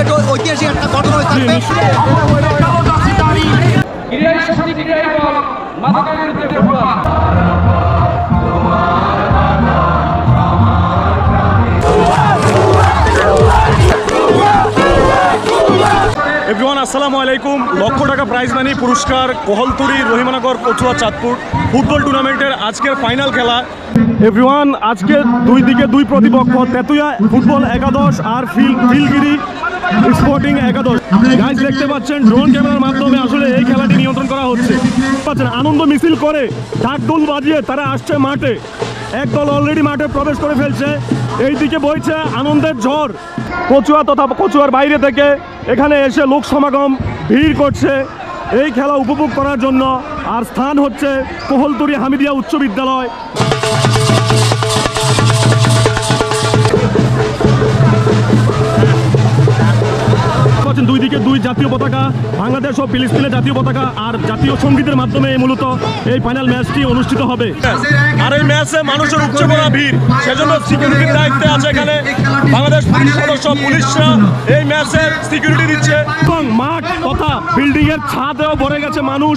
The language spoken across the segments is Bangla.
এটা ঐতিহাসিক একটা ঘটনা হয়ে থাকবে। আসসালামু আলাইকুম। লক্ষ টাকা প্রাইজ মানি পুরস্কার কোহলতুরি রহিমানগর, কচুয়া, চাঁদপুর। ফুটবল টুর্নামেন্টের আজকের ফাইনাল খেলা। এভরিওয়ান আজকে দুই দিকে দুই প্রতিপক্ষ তেতুয়া ফুটবল একাদশ আর ফিল ফিলগিরি স্পোর্টিং একাদশ গাইজ দেখতে পাচ্ছেন ড্রোন ক্যামেরার মাধ্যমে আসলে এই খেলাটি নিয়ন্ত্রণ করা হচ্ছে। পাচ্ছেন, আনন্দ মিছিল করে ঢাকঢোল বাজিয়ে তারা আসছে মাঠে। এক দল অলরেডি মাঠে প্রবেশ করে ফেলছে। এইদিকে বইছে আনন্দের ঝড়। কচুয়া তথা কচুয়ার বাইরে থেকে এখানে এসে লোক সমাগম, ভিড় করছে। এই খেলা উপভোগ করার জন্য আর স্থান হচ্ছে কোহলতুরি হামিদিয়া উচ্চ বিদ্যালয়। দুই জাতীয় পতাকা বাংলাদেশ ও ফিলিস্তিনের জাতীয় পতাকা আর জাতীয় সঙ্গীতের মাধ্যমে মূলত এই ফাইনাল ম্যাচটি অনুষ্ঠিত হবে। আর এই ম্যাচে মানুষের উপচে পড়া ভিড় সেজন্য সিকিউরিটির দায়িত্বে আছে এখানে বাংলাদেশ পুলিশ সদস্য। পুলিশরা এই ম্যাচের সিকিউরিটি দিচ্ছে। এবং মাঠ তথা বিল্ডিং এর ছাদেও ভরে গেছে মানুষ।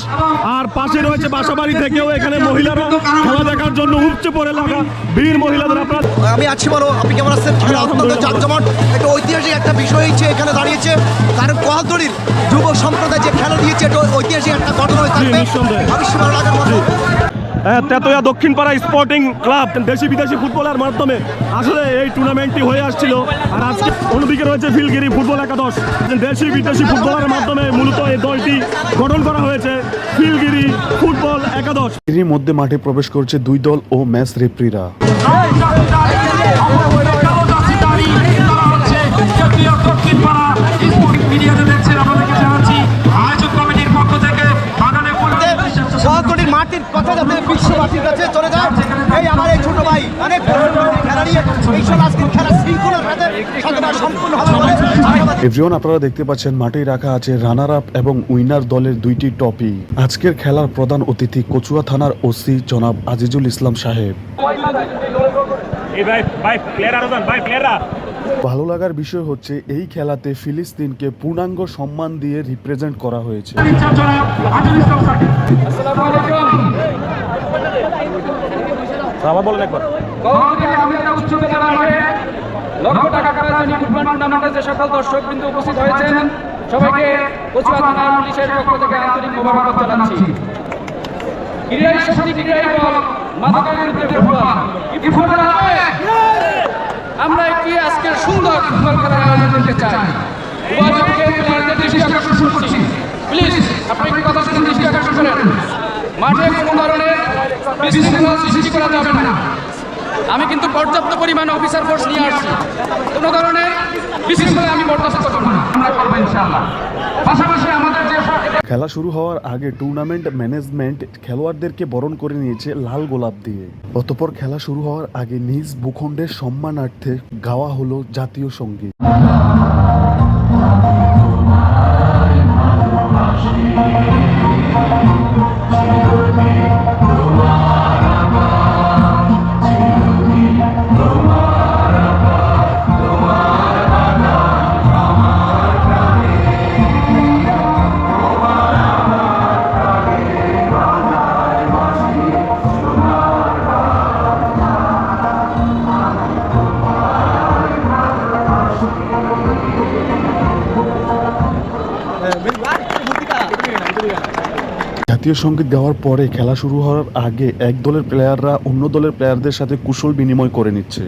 আর পাশে রয়েছে বাসাবাড়ি থেকেও এখানে মহিলারা খেলা দেখার জন্য উপচে পড়ে লাগা ভিড় মহিলাদের আপনার আমি আছি বলো আপনি কেমন আছেন? খেলা অত্যন্ত জাঁকজমট একটা ঐতিহাসিক একটা বিষয় হচ্ছে এখানে দাঁড়িয়েছে। কারণ কোহালতলির যুব সম্প্রদায় যে খেলা দিয়েছে এটা ঐতিহাসিক একটা ঘটনা হয়ে থাকবে। নিঃসন্দেহে। লাগার মতো। হ্যাঁ, তেতোয়া দক্ষিণপাড়া স্পোর্টিং ক্লাব দেশি বিদেশি ফুটবলের মাধ্যমে। আসলে এই টুর্নামেন্টটি হয়ে আসছিল। আর আজকে অন্যদিকে রয়েছে ফিলগিরি ফুটবল একাদশ। দেশি বিদেশি ফুটবলের মাধ্যমে মূলত এই দলটি গঠন করা হয়েছে ফিলগিরি ফুটবল একাদশ। এরই মধ্যে মাঠে প্রবেশ করছে দুই দল ও ম্যাচ রেফরিরা। কোহালতলির এভরিওয়ান আপনারা দেখতে পাচ্ছেন মাঠেই রাখা আছে রানার আপ এবং উইনার দলের দুইটি টপি আজকের খেলার প্রধান অতিথি কচুয়া থানার ওসি জনাব আজিজুল ইসলাম সাহেব। ভালো লাগার বিষয় হচ্ছে এই খেলাতে ফিলিস্তিনকে পূর্ণাঙ্গ সম্মান দিয়ে রিপ্রেজেন্ট করা হয়েছে। আসসালামু আলাইকুম। আবার বলেন একবার। উচ্চ বিদ্যালয় মাঠে লক্ষ টাকা ফুটবল টুর্নামেন্টের যে সকল দর্শক বিন্দু উপস্থিত হয়েছেন। সবাইকে কচুয়া থানা পুলিশের পক্ষ থেকে আন্তরিক মোবারকবাদ জানাচ্ছি। ক্রীড়াই ক্রীড়াই বল মাদকের বিরুদ্ধে ফুটবল। কি ফুটবল? আমরা একটি আজকের সুন্দর ফুটবল খেলার আয়োজন করতে চাই? প্লিজ আপনি কথা শুনে দৃষ্টি আকর্ষণ করেন মাঠে কোনো ধরনের বিশৃঙ্খলা সৃষ্টি করা যাবে না। আমি কিন্তু পর্যাপ্ত পরিমাণ অফিসার ফোর্স নিয়ে আসছি। কোনো ধরনের বিশৃঙ্খলা আমি বরদাস্ত করব না। আমরা করব ইনশাআল্লাহ। পাশাপাশি আমাদের যে খেলা শুরু হওয়ার আগে টুর্নামেন্ট ম্যানেজমেন্ট খেলোয়াড়দেরকে বরণ করে নিয়েছে লাল গোলাপ দিয়ে। অতপর খেলা শুরু হওয়ার আগে নিজ ভূখণ্ডের সম্মানার্থে গাওয়া হলো জাতীয় সংগীত। জাতীয় সংগীত গাওয়ার পরে খেলা শুরু হওয়ার আগে এক দলের প্লেয়াররা অন্য দলের প্লেয়ারদের সাথে কুশল বিনিময় করে নিচ্ছে।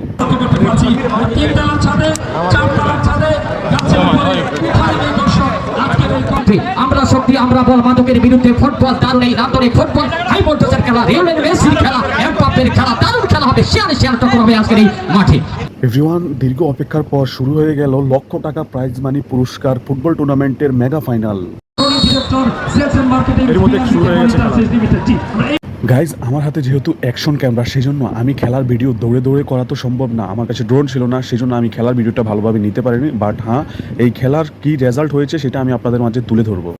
আমরা শক্তি আমরা বল মাদকের বিরুদ্ধে ফুটবল দারুণ এই নান্দনিক ফুটবল হাই ভোল্টেজের খেলা মেসির খেলা খেলা দারুণ খেলা হবে শিয়ারে শিয়ারে টক্কর হবে আজকের এই মাঠে। এভরিওয়ান দীর্ঘ অপেক্ষার পর শুরু হয়ে গেল লক্ষ টাকা প্রাইজ মানি পুরস্কার ফুটবল টুর্নামেন্টের মেগা ফাইনাল গাইজ আমার হাতে যেহেতু অ্যাকশন ক্যামেরা সেই জন্য আমি খেলার ভিডিও দৌড়ে দৌড়ে করা তো সম্ভব না। আমার কাছে ড্রোন ছিল না সেই জন্য আমি খেলার ভিডিওটা ভালোভাবে নিতে পারিনি। বাট হ্যাঁ এই খেলার কি রেজাল্ট হয়েছে সেটা আমি আপনাদের মাঝে তুলে ধরবো।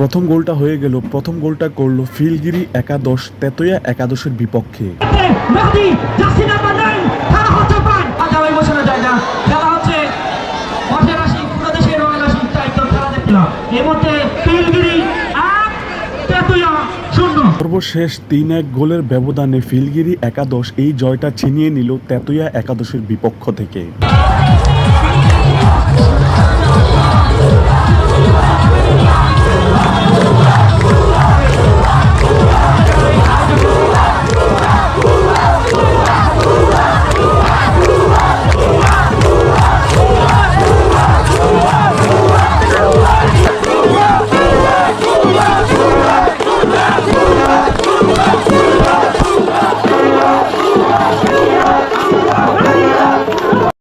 প্রথম গোলটা হয়ে গেল প্রথম গোলটা করল ফিলগিরি একাদশ তেতয়া একাদশের বিপক্ষে। সর্বশেষ তিন এক গোলের ব্যবধানে ফিলগিরি একাদশ এই জয়টা ছিনিয়ে নিল তেতুয়া একাদশের বিপক্ষ থেকে।